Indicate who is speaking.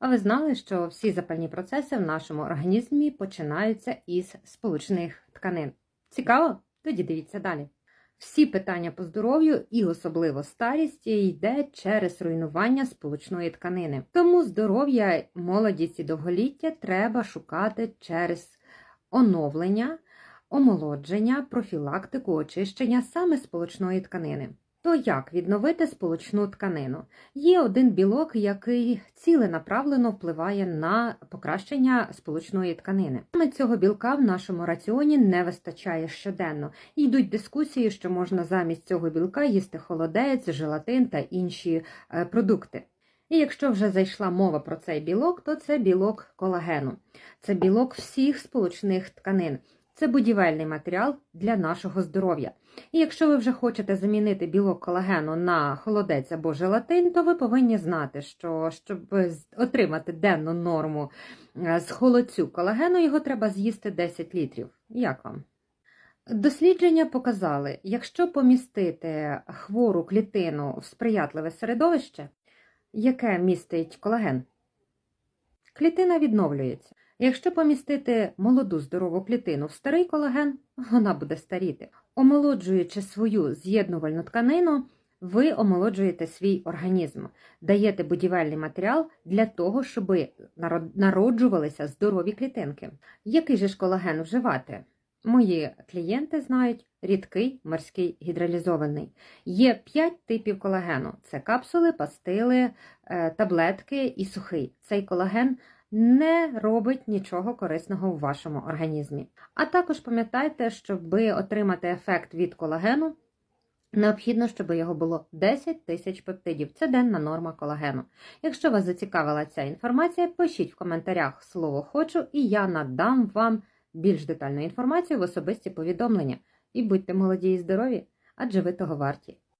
Speaker 1: А ви знали, що всі запальні процеси в нашому організмі починаються із сполучних тканин? Цікаво? Тоді дивіться далі. Всі питання по здоров'ю і особливо старість йде через руйнування сполучної тканини. Тому здоров'я молодість і довголіття треба шукати через оновлення, омолодження, профілактику, очищення саме сполучної тканини. То як відновити сполучну тканину? Є один білок, який ціленаправлено впливає на покращення сполучної тканини. Саме цього білка в нашому раціоні не вистачає щоденно. Йдуть дискусії, що можна замість цього білка їсти холодець, желатин та інші е, продукти. І якщо вже зайшла мова про цей білок, то це білок колагену. Це білок всіх сполучних тканин. Це будівельний матеріал для нашого здоров'я. І якщо ви вже хочете замінити білок колагену на холодець або желатин, то ви повинні знати, що щоб отримати денну норму е, з холодцю колагену, його треба з'їсти 10 літрів. Як вам? Дослідження показали, якщо помістити хвору клітину в сприятливе середовище, яке містить колаген, клітина відновлюється. Якщо помістити молоду здорову клітину в старий колаген, вона буде старіти. Омолоджуючи свою з'єднувальну тканину, ви омолоджуєте свій організм, даєте будівельний матеріал для того, щоб народжувалися здорові клітинки. Який же ж колаген вживати? Мої клієнти знають рідкий морський гідролізований. Є 5 типів колагену: це капсули, пастили, е, таблетки і сухий. Цей колаген не робить нічого корисного в вашому організмі. А також пам'ятайте, щоб отримати ефект від колагену, необхідно, щоб його було 10 тисяч пептидів. Це денна норма колагену. Якщо вас зацікавила ця інформація, пишіть в коментарях слово хочу, і я надам вам більш детальну інформацію в особисті повідомлення. І будьте молоді і здорові, адже ви того варті.